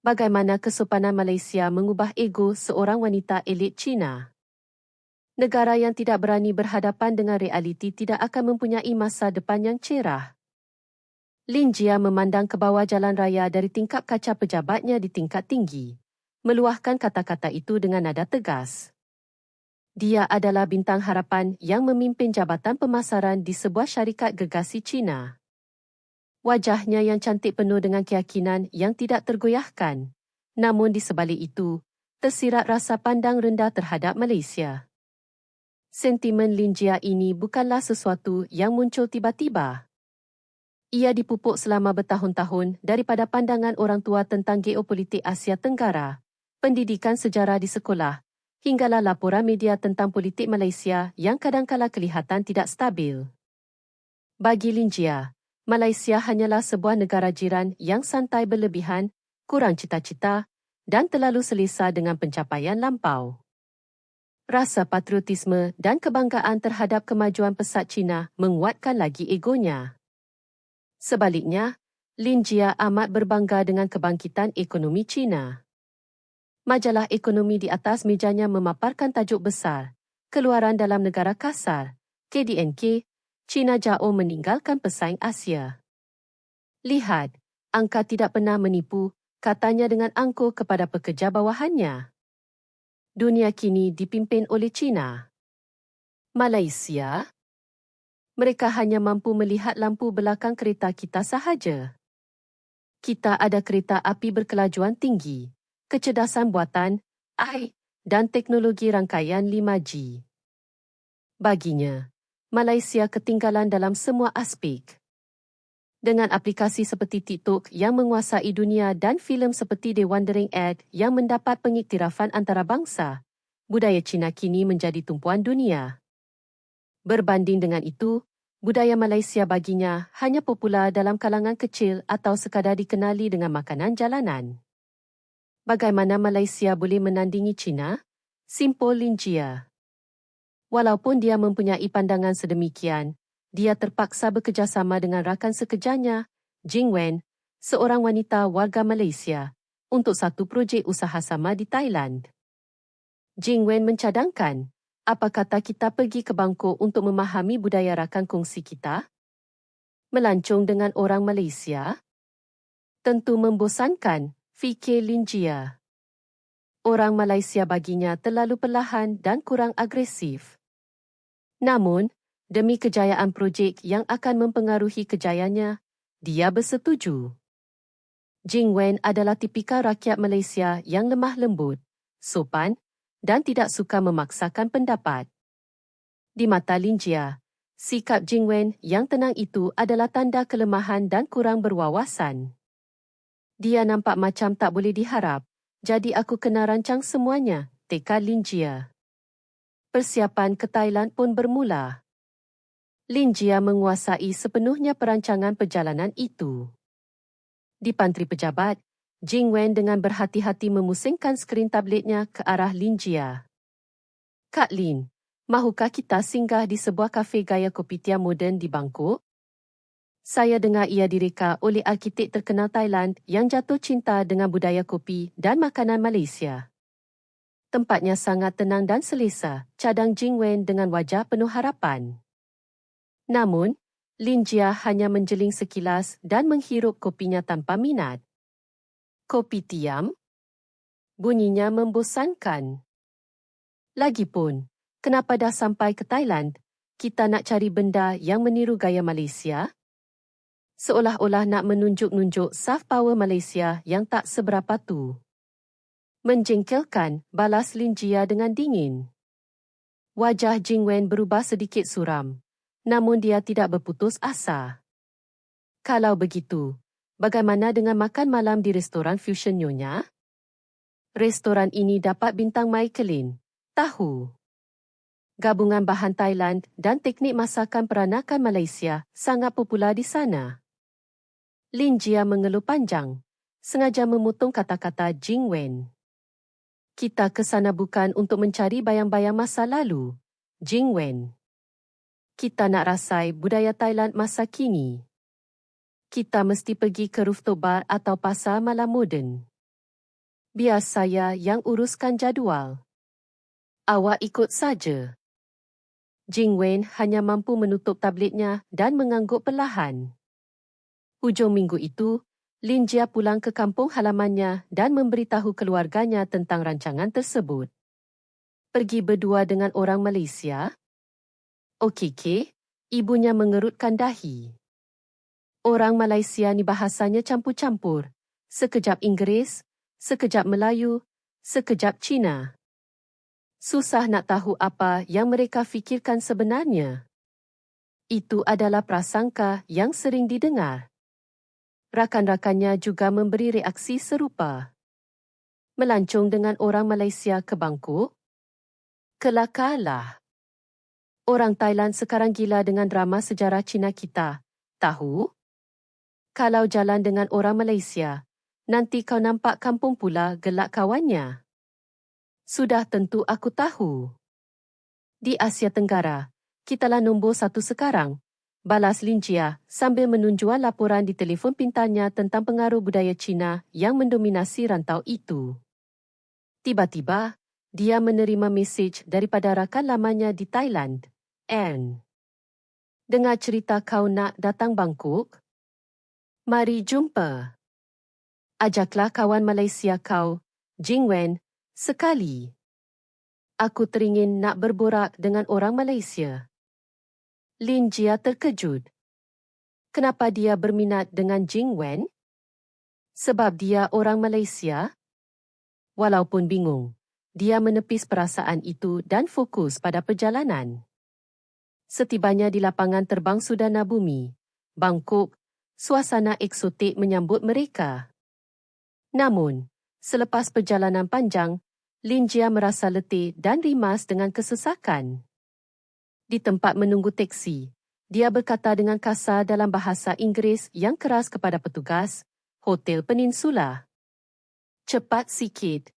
Bagaimana kesopanan Malaysia mengubah ego seorang wanita elit Cina? Negara yang tidak berani berhadapan dengan realiti tidak akan mempunyai masa depan yang cerah. Lin Jia memandang ke bawah jalan raya dari tingkap kaca pejabatnya di tingkat tinggi. Meluahkan kata-kata itu dengan nada tegas. Dia adalah bintang harapan yang memimpin jabatan pemasaran di sebuah syarikat gegasi Cina. Wajahnya yang cantik penuh dengan keyakinan yang tidak tergoyahkan. Namun di sebalik itu, tersirat rasa pandang rendah terhadap Malaysia. Sentimen Linjia ini bukanlah sesuatu yang muncul tiba-tiba. Ia dipupuk selama bertahun-tahun daripada pandangan orang tua tentang geopolitik Asia Tenggara, pendidikan sejarah di sekolah, hinggalah laporan media tentang politik Malaysia yang kadangkala kelihatan tidak stabil. Bagi Linjia, Malaysia hanyalah sebuah negara jiran yang santai berlebihan, kurang cita-cita dan terlalu selesa dengan pencapaian lampau. Rasa patriotisme dan kebanggaan terhadap kemajuan pesat Cina menguatkan lagi egonya. Sebaliknya, Lin Jia amat berbangga dengan kebangkitan ekonomi Cina. Majalah ekonomi di atas mejanya memaparkan tajuk besar, Keluaran dalam negara kasar, KDNK, China jauh meninggalkan pesaing Asia. Lihat, angka tidak pernah menipu, katanya dengan angkuh kepada pekerja bawahannya. Dunia kini dipimpin oleh China. Malaysia? Mereka hanya mampu melihat lampu belakang kereta kita sahaja. Kita ada kereta api berkelajuan tinggi, kecerdasan buatan, AI dan teknologi rangkaian 5G. Baginya, Malaysia ketinggalan dalam semua aspek. Dengan aplikasi seperti TikTok yang menguasai dunia dan filem seperti The Wandering Ad yang mendapat pengiktirafan antarabangsa, budaya Cina kini menjadi tumpuan dunia. Berbanding dengan itu, budaya Malaysia baginya hanya popular dalam kalangan kecil atau sekadar dikenali dengan makanan jalanan. Bagaimana Malaysia boleh menandingi Cina? Simpul Linjia. Walaupun dia mempunyai pandangan sedemikian, dia terpaksa bekerjasama dengan rakan sekerjanya, Jing Wen, seorang wanita warga Malaysia, untuk satu projek usaha sama di Thailand. Jing Wen mencadangkan, apa kata kita pergi ke Bangkok untuk memahami budaya rakan kongsi kita? Melancong dengan orang Malaysia? Tentu membosankan, fikir Lin Jia. Orang Malaysia baginya terlalu perlahan dan kurang agresif. Namun, demi kejayaan projek yang akan mempengaruhi kejayaannya, dia bersetuju. Jing Wen adalah tipikal rakyat Malaysia yang lemah lembut, sopan dan tidak suka memaksakan pendapat. Di mata Lin Jia, sikap Jing Wen yang tenang itu adalah tanda kelemahan dan kurang berwawasan. Dia nampak macam tak boleh diharap, jadi aku kena rancang semuanya, tekad Lin Jia persiapan ke Thailand pun bermula. Lin Jia menguasai sepenuhnya perancangan perjalanan itu. Di pantri pejabat, Jing Wen dengan berhati-hati memusingkan skrin tabletnya ke arah Lin Jia. Kak Lin, mahukah kita singgah di sebuah kafe gaya kopitia moden di Bangkok? Saya dengar ia direka oleh arkitek terkenal Thailand yang jatuh cinta dengan budaya kopi dan makanan Malaysia. Tempatnya sangat tenang dan selesa, cadang Jing Wen dengan wajah penuh harapan. Namun, Lin Jia hanya menjeling sekilas dan menghirup kopinya tanpa minat. Kopi tiam? Bunyinya membosankan. Lagipun, kenapa dah sampai ke Thailand, kita nak cari benda yang meniru gaya Malaysia? Seolah-olah nak menunjuk-nunjuk soft power Malaysia yang tak seberapa tu menjengkelkan, balas Lin Jia dengan dingin. Wajah Jing Wen berubah sedikit suram, namun dia tidak berputus asa. Kalau begitu, bagaimana dengan makan malam di restoran Fusion Nyonya? Restoran ini dapat bintang Michelin, tahu. Gabungan bahan Thailand dan teknik masakan peranakan Malaysia sangat popular di sana. Lin Jia mengeluh panjang, sengaja memotong kata-kata Jing Wen kita ke sana bukan untuk mencari bayang-bayang masa lalu. Jing Wen. Kita nak rasai budaya Thailand masa kini. Kita mesti pergi ke rooftop bar atau pasar malam moden. Biar saya yang uruskan jadual. Awak ikut saja. Jing Wen hanya mampu menutup tabletnya dan mengangguk perlahan. Hujung minggu itu, Lin Jia pulang ke kampung halamannya dan memberitahu keluarganya tentang rancangan tersebut. Pergi berdua dengan orang Malaysia? Okey, ke? Ibunya mengerutkan dahi. Orang Malaysia ni bahasanya campur-campur. Sekejap Inggeris, sekejap Melayu, sekejap Cina. Susah nak tahu apa yang mereka fikirkan sebenarnya. Itu adalah prasangka yang sering didengar. Rakan-rakannya juga memberi reaksi serupa. Melancung dengan orang Malaysia ke Bangkok? Kelakarlah. Orang Thailand sekarang gila dengan drama sejarah Cina kita. Tahu? Kalau jalan dengan orang Malaysia, nanti kau nampak kampung pula gelak kawannya. Sudah tentu aku tahu. Di Asia Tenggara, kitalah nombor satu sekarang. Balas Lincia sambil menunjuan laporan di telefon pintarnya tentang pengaruh budaya Cina yang mendominasi rantau itu. Tiba-tiba, dia menerima mesej daripada rakan lamanya di Thailand, Anne. Dengar cerita kau nak datang Bangkok? Mari jumpa ajaklah kawan Malaysia kau, Jing Wen, sekali. Aku teringin nak berborak dengan orang Malaysia. Lin Jia terkejut. Kenapa dia berminat dengan Jing Wen? Sebab dia orang Malaysia? Walaupun bingung, dia menepis perasaan itu dan fokus pada perjalanan. Setibanya di lapangan terbang Sudana Bumi, Bangkok, suasana eksotik menyambut mereka. Namun, selepas perjalanan panjang, Lin Jia merasa letih dan rimas dengan kesesakan. Di tempat menunggu teksi, dia berkata dengan kasar dalam bahasa Inggeris yang keras kepada petugas, Hotel Peninsula. Cepat sikit.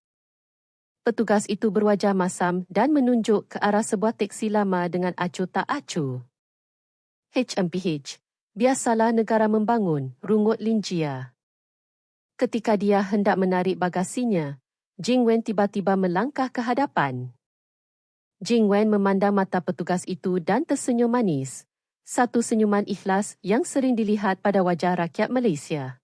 Petugas itu berwajah masam dan menunjuk ke arah sebuah teksi lama dengan acuh tak acuh. HMPH, biasalah negara membangun, rungut Lin Jia. Ketika dia hendak menarik bagasinya, Jing Wen tiba-tiba melangkah ke hadapan. Jing Wen memandang mata petugas itu dan tersenyum manis. Satu senyuman ikhlas yang sering dilihat pada wajah rakyat Malaysia.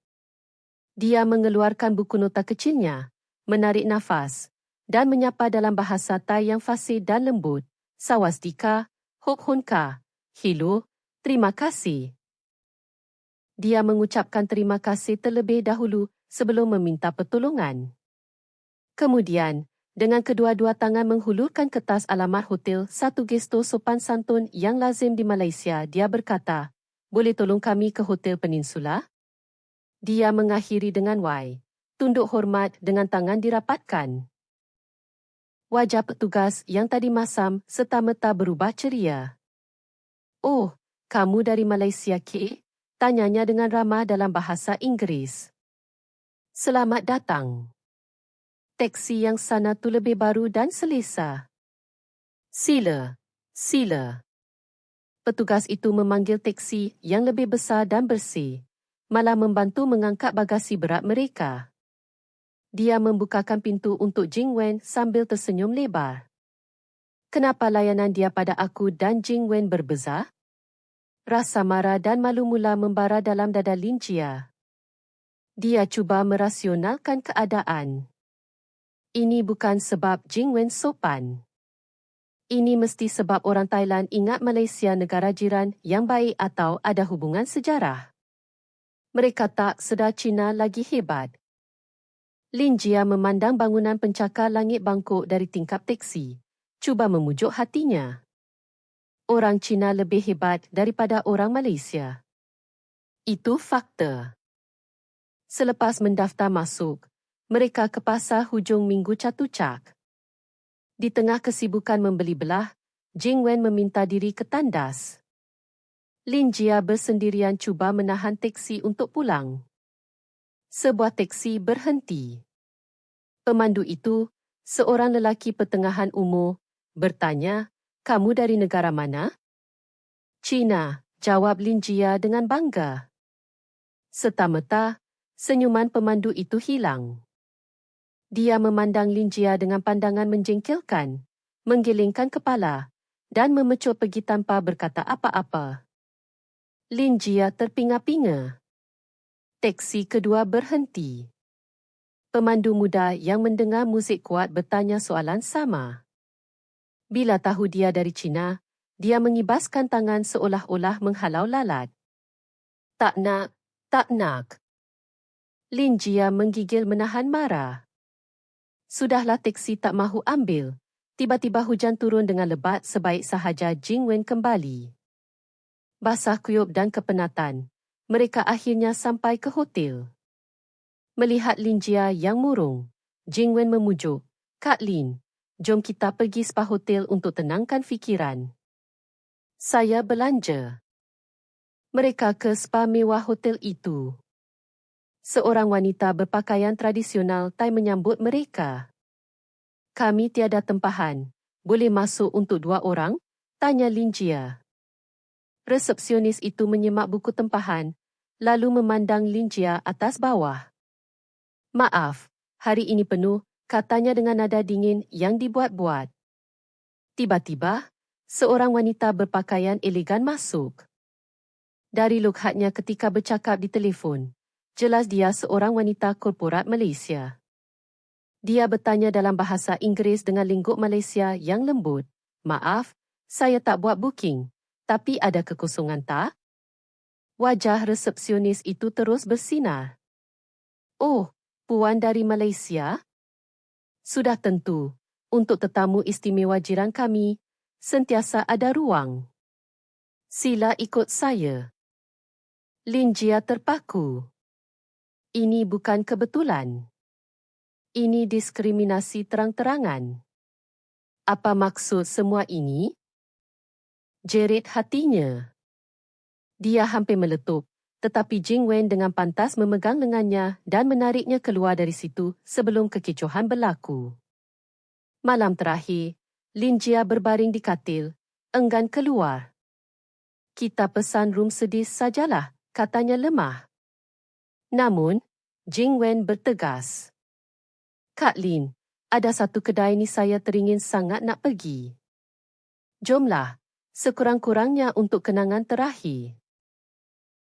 Dia mengeluarkan buku nota kecilnya, menarik nafas dan menyapa dalam bahasa Thai yang fasih dan lembut. Sawasdika, Hok Hun Ka, Hilo, terima kasih. Dia mengucapkan terima kasih terlebih dahulu sebelum meminta pertolongan. Kemudian, dengan kedua-dua tangan menghulurkan kertas alamat hotel satu gesto sopan santun yang lazim di Malaysia, dia berkata, boleh tolong kami ke Hotel Peninsula? Dia mengakhiri dengan Y. Tunduk hormat dengan tangan dirapatkan. Wajah petugas yang tadi masam serta-merta berubah ceria. Oh, kamu dari Malaysia, ke? Tanyanya dengan ramah dalam bahasa Inggeris. Selamat datang. Teksi yang sana tu lebih baru dan selesa. Sila, sila. Petugas itu memanggil teksi yang lebih besar dan bersih, malah membantu mengangkat bagasi berat mereka. Dia membukakan pintu untuk Jing Wen sambil tersenyum lebar. Kenapa layanan dia pada aku dan Jing Wen berbeza? Rasa marah dan malu mula membara dalam dada Lin Jia. Dia cuba merasionalkan keadaan. Ini bukan sebab Jing Wen sopan. Ini mesti sebab orang Thailand ingat Malaysia negara jiran yang baik atau ada hubungan sejarah. Mereka tak sedar Cina lagi hebat. Lin Jia memandang bangunan pencakar langit Bangkok dari tingkap teksi, cuba memujuk hatinya. Orang Cina lebih hebat daripada orang Malaysia. Itu fakta. Selepas mendaftar masuk, mereka ke pasar hujung minggu catucak. Di tengah kesibukan membeli belah, Jing Wen meminta diri ke tandas. Lin Jia bersendirian cuba menahan teksi untuk pulang. Sebuah teksi berhenti. Pemandu itu, seorang lelaki pertengahan umur, bertanya, kamu dari negara mana? Cina, jawab Lin Jia dengan bangga. Serta-merta, senyuman pemandu itu hilang. Dia memandang Linjia dengan pandangan menjengkelkan, menggelingkan kepala dan memecut pergi tanpa berkata apa-apa. Linjia terpinga-pinga. Teksi kedua berhenti. Pemandu muda yang mendengar muzik kuat bertanya soalan sama. Bila tahu dia dari Cina, dia mengibaskan tangan seolah-olah menghalau lalat. Tak nak, tak nak. Lin Jia menggigil menahan marah. Sudahlah teksi tak mahu ambil. Tiba-tiba hujan turun dengan lebat sebaik sahaja Jing Wen kembali. Basah kuyup dan kepenatan, mereka akhirnya sampai ke hotel. Melihat Lin Jia yang murung, Jing Wen memujuk, Kak Lin, jom kita pergi spa hotel untuk tenangkan fikiran. Saya belanja. Mereka ke spa mewah hotel itu. Seorang wanita berpakaian tradisional Thai menyambut mereka. Kami tiada tempahan. Boleh masuk untuk dua orang? Tanya Lin Jia. Resepsionis itu menyemak buku tempahan, lalu memandang Lin Jia atas bawah. Maaf, hari ini penuh, katanya dengan nada dingin yang dibuat-buat. Tiba-tiba, seorang wanita berpakaian elegan masuk. Dari lukhatnya ketika bercakap di telefon, jelas dia seorang wanita korporat Malaysia. Dia bertanya dalam bahasa Inggeris dengan lingguk Malaysia yang lembut. Maaf, saya tak buat booking, tapi ada kekosongan tak? Wajah resepsionis itu terus bersinar. Oh, Puan dari Malaysia? Sudah tentu, untuk tetamu istimewa jiran kami, sentiasa ada ruang. Sila ikut saya. Lin Jia terpaku. Ini bukan kebetulan. Ini diskriminasi terang-terangan. Apa maksud semua ini? Jerit hatinya. Dia hampir meletup tetapi Jing Wen dengan pantas memegang lengannya dan menariknya keluar dari situ sebelum kekecohan berlaku. Malam terakhir, Lin Jia berbaring di katil, enggan keluar. Kita pesan rum sedis sajalah, katanya lemah. Namun, Jing Wen bertegas. Kak Lin, ada satu kedai ni saya teringin sangat nak pergi. Jomlah, sekurang-kurangnya untuk kenangan terakhir.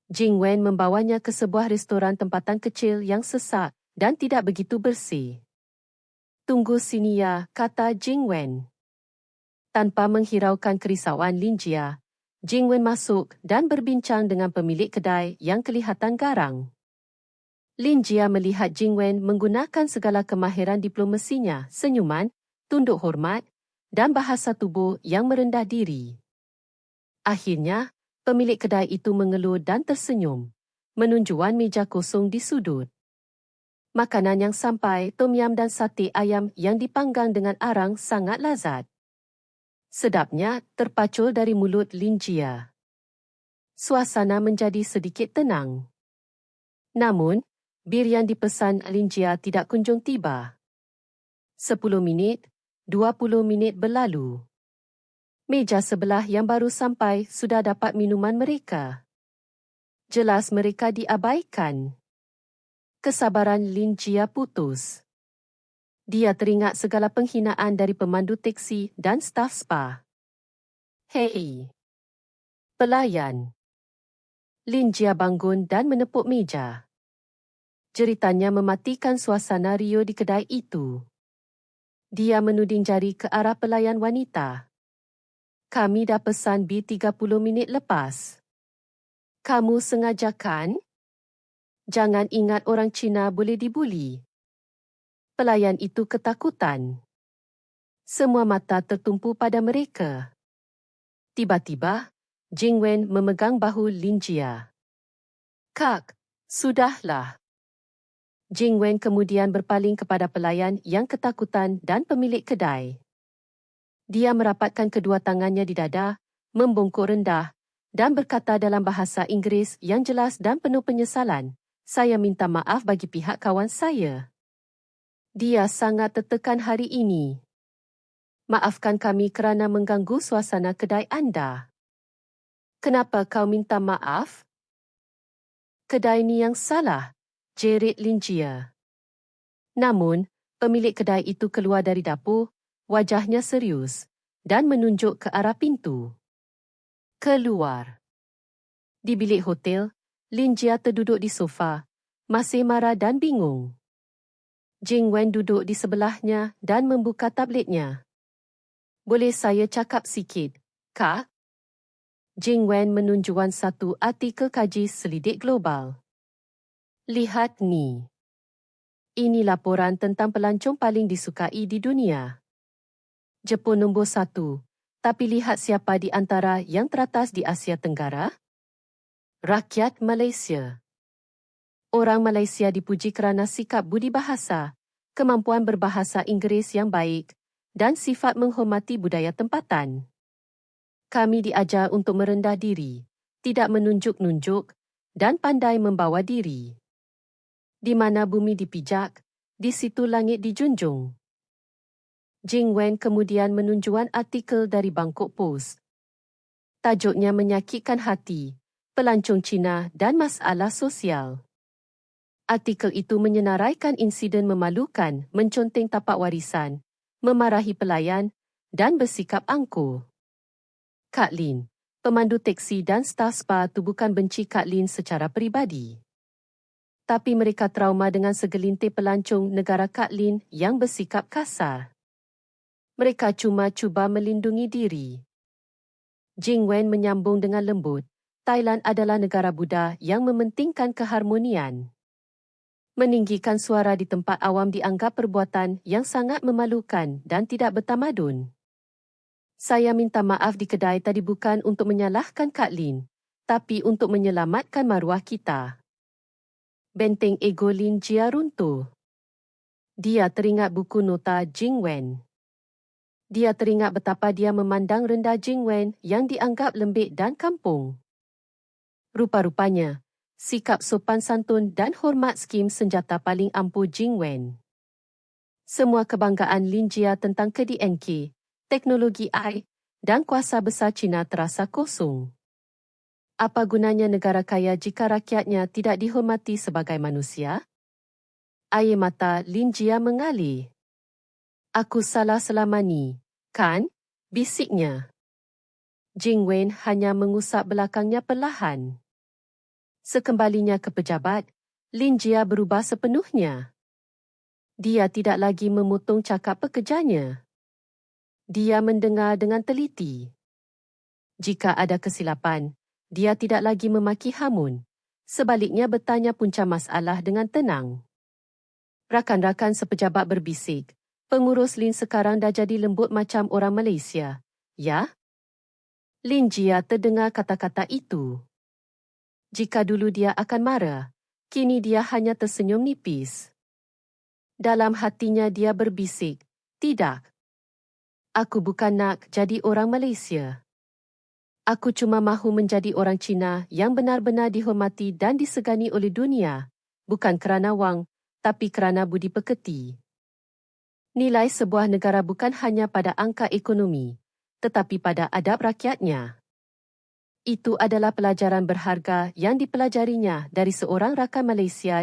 Jing Wen membawanya ke sebuah restoran tempatan kecil yang sesak dan tidak begitu bersih. Tunggu sini ya, kata Jing Wen. Tanpa menghiraukan kerisauan Lin Jia, Jing Wen masuk dan berbincang dengan pemilik kedai yang kelihatan garang. Lin Jia melihat Jing Wen menggunakan segala kemahiran diplomasinya, senyuman, tunduk hormat dan bahasa tubuh yang merendah diri. Akhirnya, Pemilik kedai itu mengeluh dan tersenyum, menunjuan meja kosong di sudut. Makanan yang sampai, tom yam dan sate ayam yang dipanggang dengan arang sangat lazat. Sedapnya terpacul dari mulut Lin Jia. Suasana menjadi sedikit tenang. Namun, bir yang dipesan Lin Jia tidak kunjung tiba. Sepuluh minit, dua puluh minit berlalu meja sebelah yang baru sampai sudah dapat minuman mereka. Jelas mereka diabaikan. Kesabaran Lin Jia putus. Dia teringat segala penghinaan dari pemandu teksi dan staf spa. Hei. Pelayan. Lin Jia bangun dan menepuk meja. Ceritanya mematikan suasana Rio di kedai itu. Dia menuding jari ke arah pelayan wanita. Kami dah pesan B 30 minit lepas. Kamu sengaja kan? Jangan ingat orang Cina boleh dibuli. Pelayan itu ketakutan. Semua mata tertumpu pada mereka. Tiba-tiba, Jing Wen memegang bahu Lin Jia. Kak, sudahlah. Jing Wen kemudian berpaling kepada pelayan yang ketakutan dan pemilik kedai. Dia merapatkan kedua tangannya di dada, membungkuk rendah dan berkata dalam bahasa Inggeris yang jelas dan penuh penyesalan, saya minta maaf bagi pihak kawan saya. Dia sangat tertekan hari ini. Maafkan kami kerana mengganggu suasana kedai anda. Kenapa kau minta maaf? Kedai ni yang salah, jerit Linjia. Namun, Pemilik kedai itu keluar dari dapur, wajahnya serius dan menunjuk ke arah pintu. Keluar. Di bilik hotel, Lin Jia terduduk di sofa, masih marah dan bingung. Jing Wen duduk di sebelahnya dan membuka tabletnya. Boleh saya cakap sikit, Kak? Jing Wen menunjukkan satu artikel kaji selidik global. Lihat ni. Ini laporan tentang pelancong paling disukai di dunia. Jepun nombor satu, tapi lihat siapa di antara yang teratas di Asia Tenggara? Rakyat Malaysia. Orang Malaysia dipuji kerana sikap budi bahasa, kemampuan berbahasa Inggeris yang baik dan sifat menghormati budaya tempatan. Kami diajar untuk merendah diri, tidak menunjuk-nunjuk dan pandai membawa diri di mana bumi dipijak, di situ langit dijunjung. Jing Wen kemudian menunjukkan artikel dari Bangkok Post. Tajuknya menyakitkan hati, pelancong Cina dan masalah sosial. Artikel itu menyenaraikan insiden memalukan menconteng tapak warisan, memarahi pelayan dan bersikap angkuh. Kak Lin, pemandu teksi dan staf spa itu bukan benci Kak Lin secara peribadi tapi mereka trauma dengan segelintir pelancong negara Katlin yang bersikap kasar. Mereka cuma cuba melindungi diri. Jing Wen menyambung dengan lembut, Thailand adalah negara Buddha yang mementingkan keharmonian. Meninggikan suara di tempat awam dianggap perbuatan yang sangat memalukan dan tidak bertamadun. Saya minta maaf di kedai tadi bukan untuk menyalahkan Kak Lin, tapi untuk menyelamatkan maruah kita benteng ego Lin Jia runtuh. Dia teringat buku nota Jing Wen. Dia teringat betapa dia memandang rendah Jing Wen yang dianggap lembik dan kampung. Rupa-rupanya, sikap sopan santun dan hormat skim senjata paling ampuh Jing Wen. Semua kebanggaan Lin Jia tentang KDNK, teknologi AI dan kuasa besar Cina terasa kosong. Apa gunanya negara kaya jika rakyatnya tidak dihormati sebagai manusia? Air mata Lin Jia mengalir. Aku salah selama ni, kan? Bisiknya. Jing Wen hanya mengusap belakangnya perlahan. Sekembalinya ke pejabat, Lin Jia berubah sepenuhnya. Dia tidak lagi memotong cakap pekerjanya. Dia mendengar dengan teliti. Jika ada kesilapan, dia tidak lagi memaki Hamun. Sebaliknya bertanya punca masalah dengan tenang. Rakan-rakan sepejabat berbisik. Pengurus Lin sekarang dah jadi lembut macam orang Malaysia. Ya? Lin Jia terdengar kata-kata itu. Jika dulu dia akan marah, kini dia hanya tersenyum nipis. Dalam hatinya dia berbisik, tidak. Aku bukan nak jadi orang Malaysia. Aku cuma mahu menjadi orang Cina yang benar-benar dihormati dan disegani oleh dunia, bukan kerana wang, tapi kerana budi pekerti. Nilai sebuah negara bukan hanya pada angka ekonomi, tetapi pada adab rakyatnya. Itu adalah pelajaran berharga yang dipelajarinya dari seorang rakan Malaysia